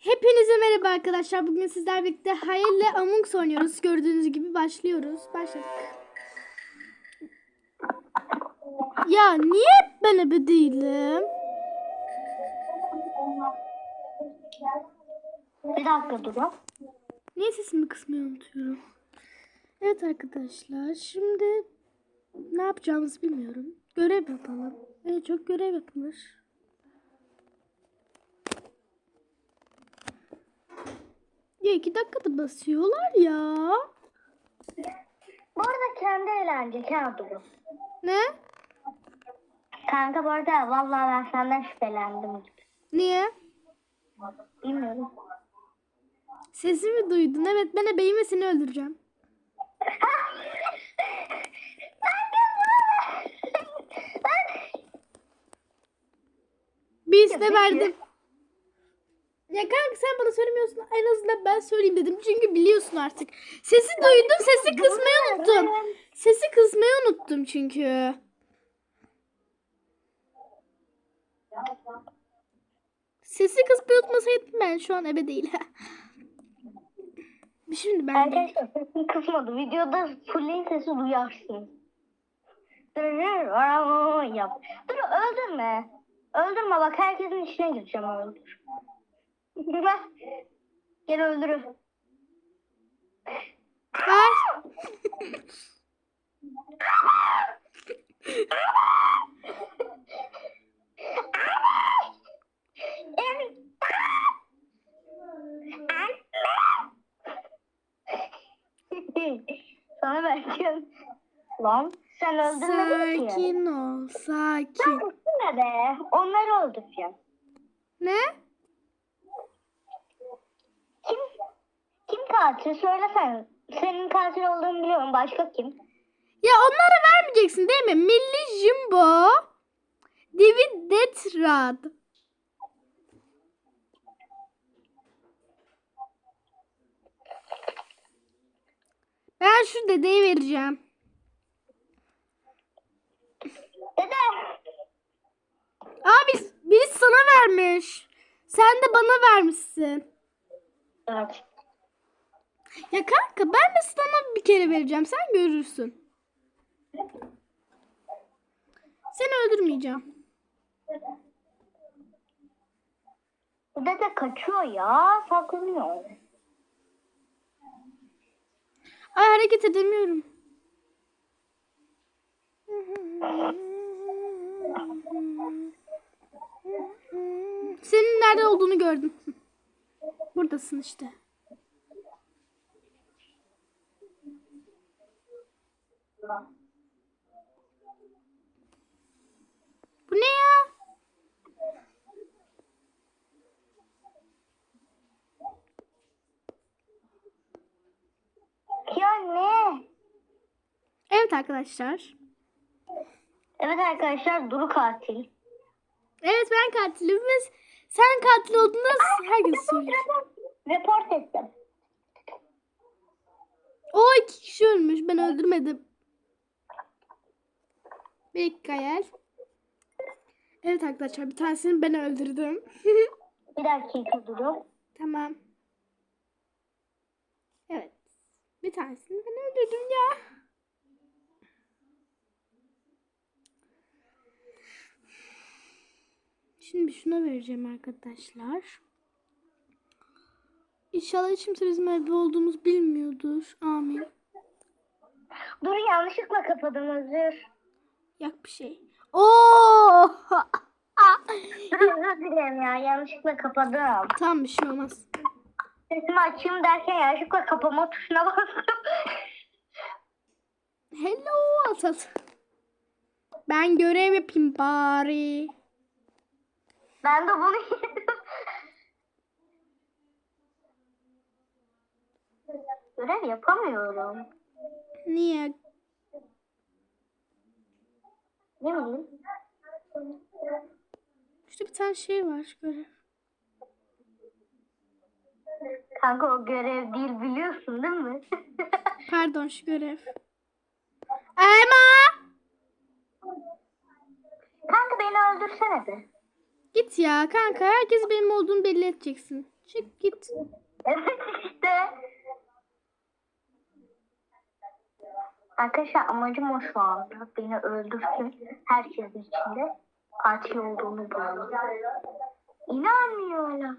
Hepinize merhaba arkadaşlar. Bugün sizlerle birlikte Hayal'le Among Us oynuyoruz. Gördüğünüz gibi başlıyoruz. Başladık. Ya niye hep ben ebe değilim? Bir dakika durun. Niye sesimi kısmayı unutuyorum? Evet arkadaşlar. Şimdi ne yapacağımızı bilmiyorum. Görev yapalım. En çok görev yapılır. Ya iki dakikada basıyorlar ya. Bu arada kendi eğlenceli ha durun. Ne? Kanka bu arada vallahi ben senden şüphelendim. Niye? Bilmiyorum. Sesimi duydun. Evet ben ebeyim ve seni öldüreceğim. Bir de peki. verdim. Ya kanka sen bana söylemiyorsun. En azından ben söyleyeyim dedim. Çünkü biliyorsun artık. Sesi duydum. Sesi kısmayı unuttum. Sesi kısmayı unuttum çünkü. Sesi kısmayı unutmasaydım ben şu an ebe değil. Şimdi ben. Arkadaşlar sesini kısmadı. Videoda fullin sesi duyarsın. Yap. Dur öldürme. Öldürme bak herkesin içine gireceğim öldür. Bak. Gel öldürür. Ver. Sana vereceğim. Lan sen öldürmedin ki. Sakin ol. Sakin. Üstüne be. Onları öldüreceğim. Ne? Kim? Kim katil? Söylesen. Senin katil olduğunu biliyorum. Başka kim? Ya onlara vermeyeceksin değil mi? Milli Jumbo. David Detrad. Ben şu dedeye vereceğim. Dede. Abi birisi sana vermiş. Sen de bana vermişsin. Evet. Ya kanka ben de sana bir kere vereceğim. Sen görürsün. Seni öldürmeyeceğim. Dede kaçıyor ya. Saklanıyor. Ay hareket edemiyorum. Senin nerede olduğunu gördüm. Buradasın işte. Bu ne ya? Ya ne? Evet arkadaşlar. Evet arkadaşlar Duru katil. Evet ben katilim ve sen katil olduğunda herkes söylüyor. Report ettim. O iki kişi ölmüş. Ben öldürmedim. Bir dakika gel. Evet arkadaşlar bir tanesini ben öldürdüm. Bir dakika Duru. tamam. Evet. Bir tanesini ben öldürdüm ya. Şimdi şuna vereceğim arkadaşlar. İnşallah hiç kimse bizim evde olduğumuz bilmiyordur. Amin. Duru yanlışlıkla kapadım özür. Yak bir şey. Oo! Dur özür dilerim ya yanlışlıkla kapadım. Tamam bir şey olmaz. Sesimi açayım derken yanlışlıkla kapama tuşuna bastım. Hello Asat. Ben görev yapayım bari. Ben de bunu yedim. Görev yapamıyorum. Niye? Ne bileyim. İşte bir tane şey var görev. Kanka o görev değil biliyorsun değil mi? Pardon şu görev. Emma! Kanka beni öldürsene be. Git ya kanka herkes benim olduğumu belli edeceksin. Çık git. Evet işte. Arkadaşlar amacım o şu anda. Beni öldürsün. Herkesin içinde katil olduğunu bulalım. İnanmıyor hala.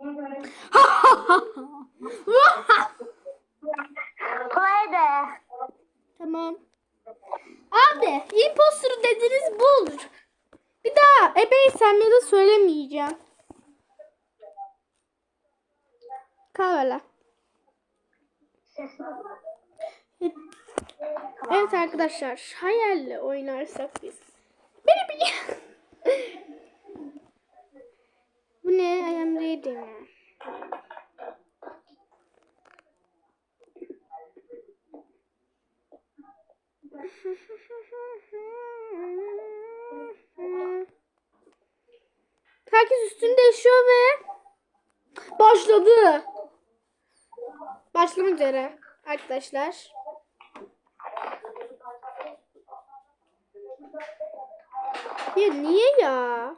Play de. tamam. Abi imposter dediniz bu olur. Bir daha ebeysem ya da söylemeyeceğim. Kahvela. Evet arkadaşlar hayalle oynarsak biz. Beni bir... Bu ne? I am reading. Herkes üstünde yaşıyor ve başladı. Başlamak üzere arkadaşlar. Ya niye ya?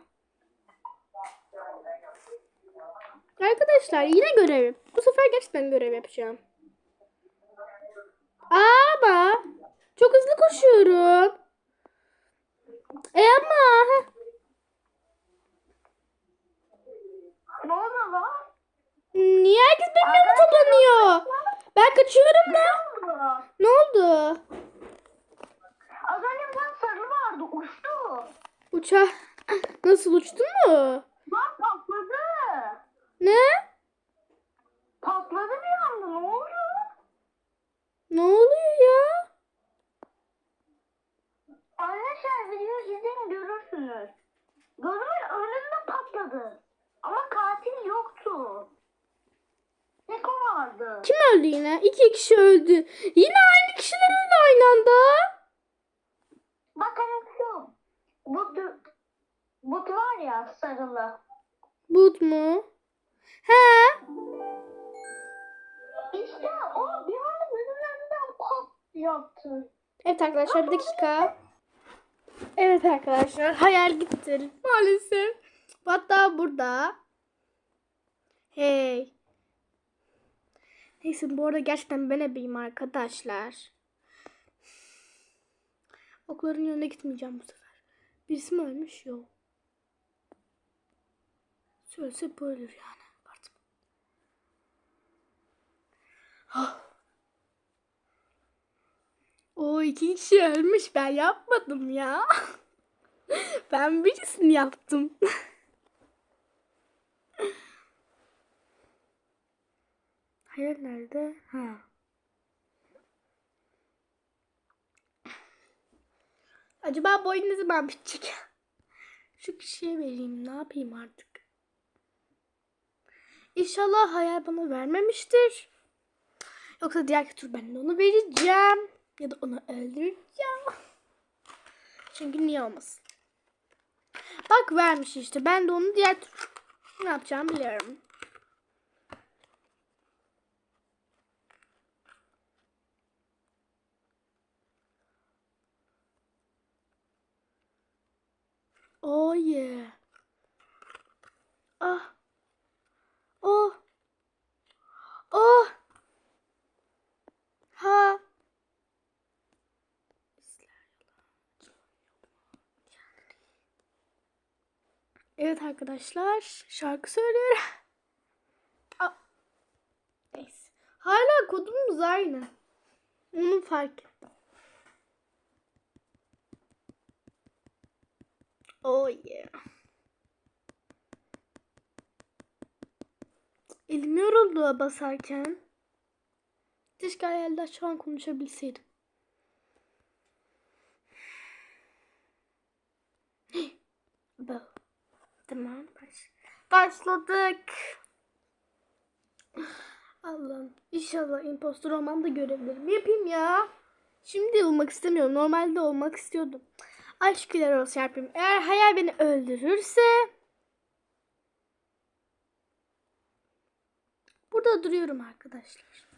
Arkadaşlar yine görev. Bu sefer gerçekten görev yapacağım. Ama çok hızlı koşuyorum. E ama Ne oldu lan? niye herkes benim yanıma toplanıyor? Ben kaçıyorum da. Ne oldu? Az önce bir tane sarı vardı. Uçtu. Uçağı nasıl uçtu mu? Lan patladı. Ne? Patladı bir anda. Ne oldu? Ne oluyor ya? Arkadaşlar videoyu izleyin görürsünüz. Gözümün önünde patladı. Ama katil yoktu. Tek o vardı. Kim öldü yine? İki kişi öldü. Yine aynı kişiler öldü aynı anda. Bak hani şu. But, but var ya sarılı. But mu? He. İşte o bir anda önünden pat yaptı. Evet arkadaşlar bir dakika. Evet arkadaşlar hayal gitti maalesef. Hatta burada. Hey. Neyse bu arada gerçekten ben ebeyim arkadaşlar. Okların yönüne gitmeyeceğim bu sefer. Birisi mi ölmüş? Yok. Söylese bu ölür yani. Pardon. Ah. O iki kişi ölmüş. Ben yapmadım ya. ben birisini yaptım. Hayır nerede? Ha. Acaba bu oyun ne zaman bitecek? Şu kişiye vereyim. Ne yapayım artık? İnşallah hayal bana vermemiştir. Yoksa diğer tur ben de onu vereceğim. Ya da onu öldüreceğim. Çünkü niye olmasın? Bak vermiş işte. Ben de onu diğer tur ne yapacağımı biliyorum. Oh yeah. Ah. Oh. Oh. Ha. Evet arkadaşlar şarkı söylüyorum. Aa, Neyse. Hala kodumuz aynı. Onu fark ettim. Oh yeah. Elim yoruldu basarken. Keşke hayalde şu an konuşabilseydim. Bu. Tamam. Baş. Başladık. Allah'ım. İnşallah impostor olmam da görevlerimi yapayım ya. Şimdi olmak istemiyorum. Normalde olmak istiyordum. Ay şükürler olsun yapayım. Eğer hayal beni öldürürse burada duruyorum arkadaşlar.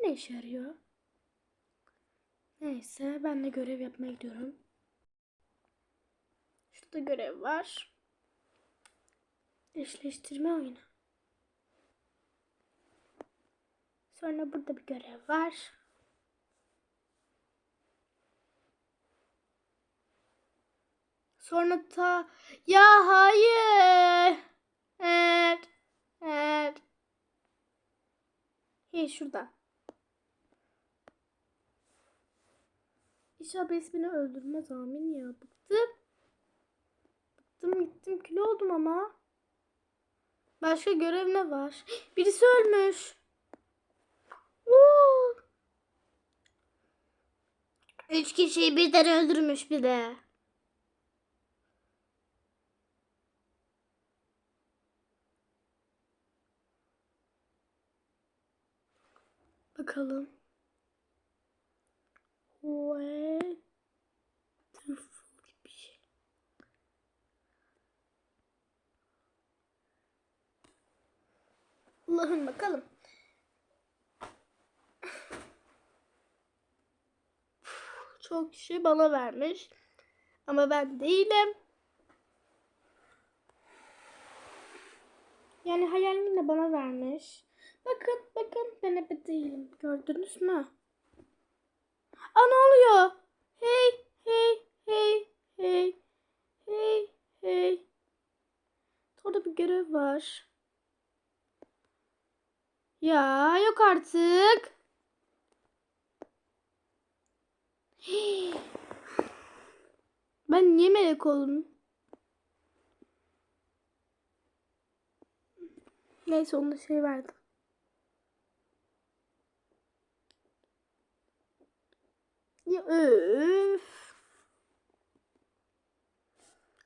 Ne işe yarıyor? Neyse ben de görev yapmaya gidiyorum. Şurada görev var. Eşleştirme oyunu. Sonra burada bir görev var. Sonra ta ya hayır. Evet. Evet. Hey şurada. İnşallah beni öldürmez amin ya. Bıktım. Bıktım gittim kilo oldum ama. Başka görev ne var? Birisi ölmüş. Üç kişiyi birden öldürmüş bir de. Bakalım. Wonderful bir şey. Allah'ım bakalım. Çok kişi bana vermiş. Ama ben değilim. Yani hayalini de bana vermiş. Bakın bakın ben ebe değilim. Gördünüz mü? Aa ne oluyor? Hey hey hey hey hey hey. Orada bir görev var. Ya yok artık. Ben niye melek oldum? Neyse ona şey verdim. Öf.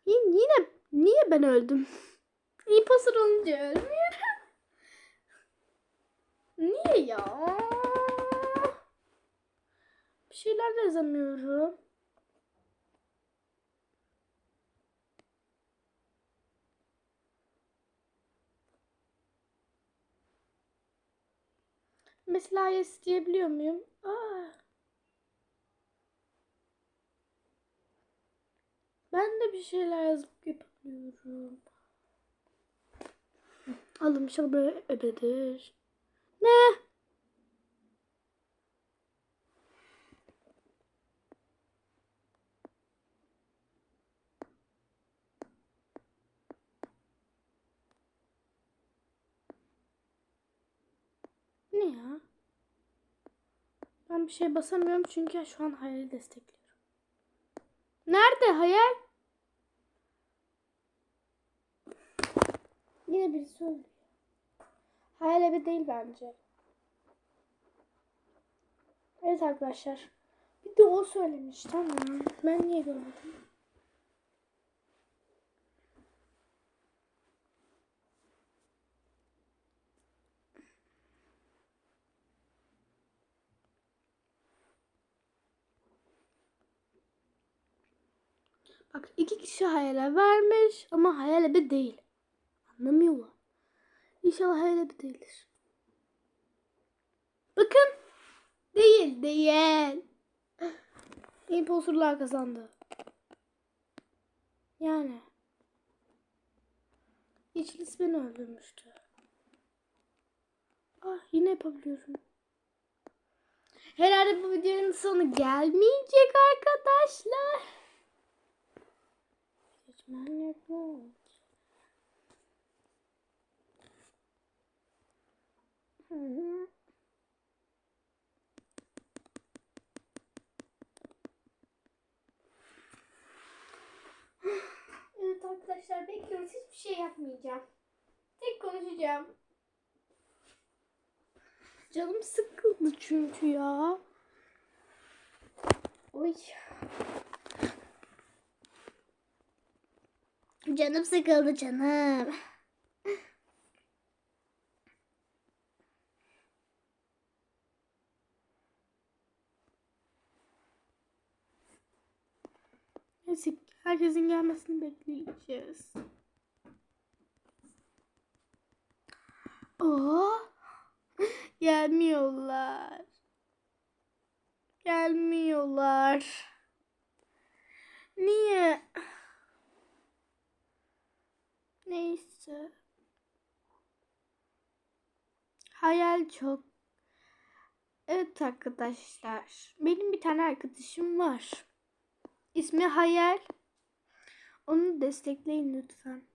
Yine, yine niye ben öldüm? İmpostor olunca ölmüyorum. Niye ya? Bir şeyler yazamıyorum. Mesela yes diyebiliyor muyum? Aa. Ben de bir şeyler yazıp yapabiliyorum. Alım böyle ebedir. Ne? Ne ya? Ben bir şey basamıyorum çünkü şu an hayali destekliyorum. Nerede hayal? Yine birisi söylüyor. Hayal evi değil bence. Evet arkadaşlar. Bir de o söylemiş tamam. Ben niye görmedim? Bak iki kişi hayale vermiş ama hayal evi değil. Anlamıyorlar. İnşallah hayal evi değildir. Bakın. Değil değil. İmposterlar kazandı. Yani. İçlis beni öldürmüştü. Ah yine yapabiliyorum. Herhalde bu videonun sonu gelmeyecek arkadaşlar. Geçmen yok. Hı hı. Evet arkadaşlar bekliyoruz. Hiçbir şey yapmayacağım. Tek konuşacağım. Canım sıkıldı çünkü ya. Oy. Canım sıkıldı canım. Neyse herkesin gelmesini bekleyeceğiz. Oo, gelmiyorlar. Gelmiyorlar. Niye? Neyse. Hayal çok. Evet arkadaşlar. Benim bir tane arkadaşım var. İsmi Hayal. Onu destekleyin lütfen.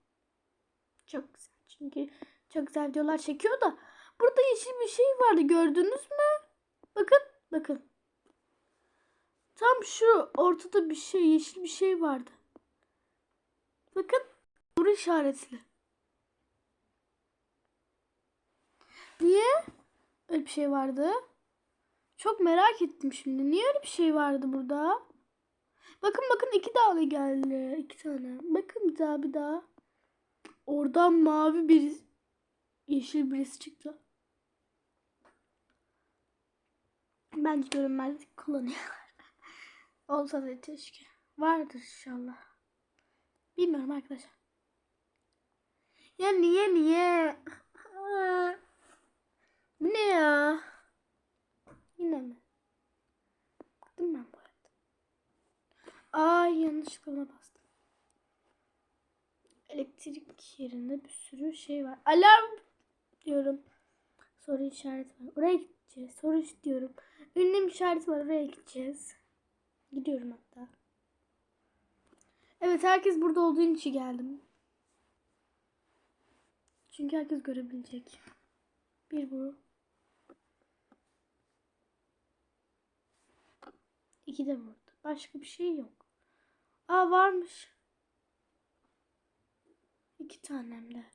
Çok güzel. Çünkü çok güzel videolar çekiyor da. Burada yeşil bir şey vardı. Gördünüz mü? Bakın. Bakın. Tam şu ortada bir şey. Yeşil bir şey vardı. Bakın. Soru işaretli. Niye? Öyle bir şey vardı. Çok merak ettim şimdi. Niye öyle bir şey vardı burada? Bakın bakın iki tane geldi. iki tane. Bakın bir daha bir daha. Oradan mavi bir yeşil birisi çıktı. Bence görünmezlik kullanıyorlar. Olsa da keşke. Vardır inşallah. Bilmiyorum arkadaşlar. Ya niye niye? Bu ne ya? Yine mi? Bıktım ben bu arada. Ay yanlışlıkla ona bastım. Elektrik yerinde bir sürü şey var. Alarm diyorum. Soru işareti var. Oraya gideceğiz. Soru diyorum. Ünlem işareti var. Oraya gideceğiz. Gidiyorum hatta. Evet herkes burada olduğu için geldim. Çünkü herkes görebilecek. Bir bu. İki de burada. Başka bir şey yok. Aa varmış. İki tanem de.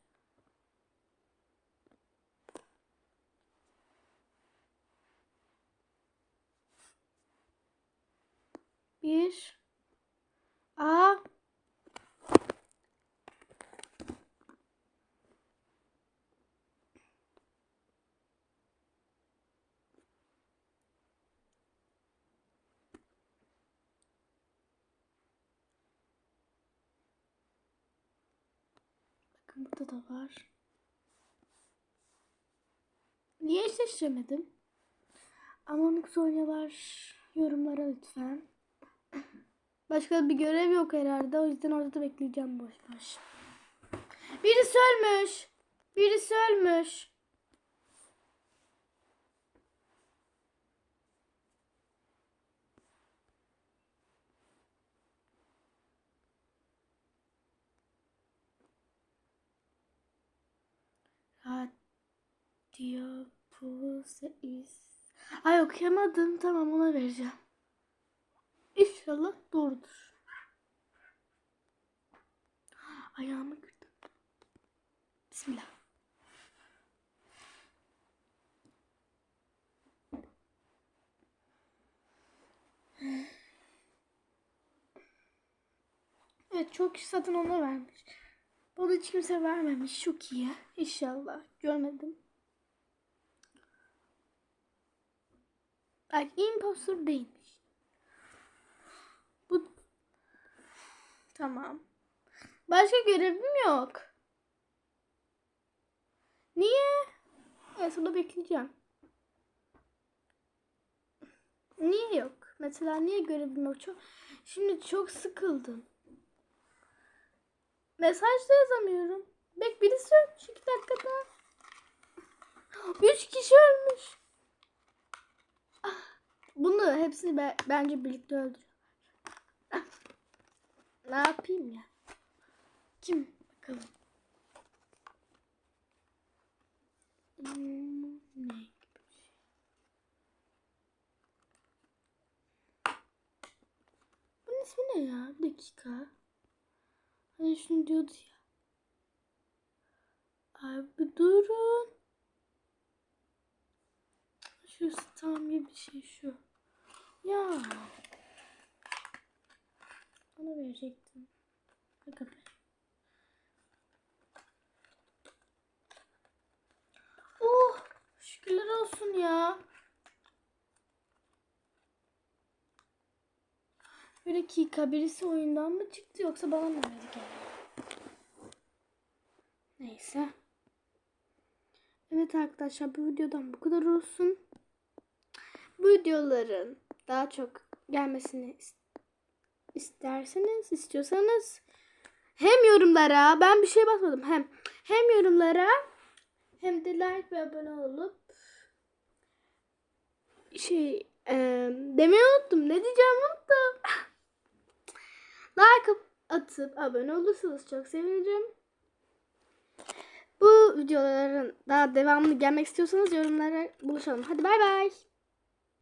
Bir. Aa. Bakın burada da var. Niye eşleştiremedim? Among Us oynuyorlar. Yorumlara lütfen. Başka bir görev yok herhalde. O yüzden orada bekleyeceğim boş boş. Birisi ölmüş. Birisi ölmüş. Radio Pulse is... Ay okuyamadım. Tamam ona vereceğim. İnşallah doğrudur. Ayağımı kırdım. Bismillah. Evet çok kişi ona vermiş. Bunu hiç kimse vermemiş. Çok iyi. İnşallah. Görmedim. Ay impostor değilmiş. Bu tamam. Başka görevim yok. Niye? Evet sonra bekleyeceğim. Niye yok? Mesela niye görevim yok? Çok, şimdi çok sıkıldım. Mesaj da yazamıyorum. Bek birisi ölmüş iki dakikada. Üç kişi ölmüş. Bunu hepsini be- bence birlikte öldürüyorlar. Ne yapayım ya? Kim? Bakalım. Hmm, ne ismi ne ya? Bir dakika. Hani şunu diyordu ya. Abi durun. Şu tam bir şey şu. Ya. Ona verecektim. Aga be. Oh, şükürler olsun ya. Bir dakika birisi oyundan mı çıktı yoksa bana mı verdi? Neyse. Evet arkadaşlar bu videodan bu kadar olsun. Bu videoların daha çok gelmesini is- isterseniz, istiyorsanız hem yorumlara ben bir şey basmadım hem hem yorumlara hem de like ve abone olup şey e, demeyi unuttum. Ne diyeceğimi unuttum. like atıp abone olursanız çok sevinirim. Bu videoların daha devamlı gelmek istiyorsanız yorumlara buluşalım. Hadi bay bay.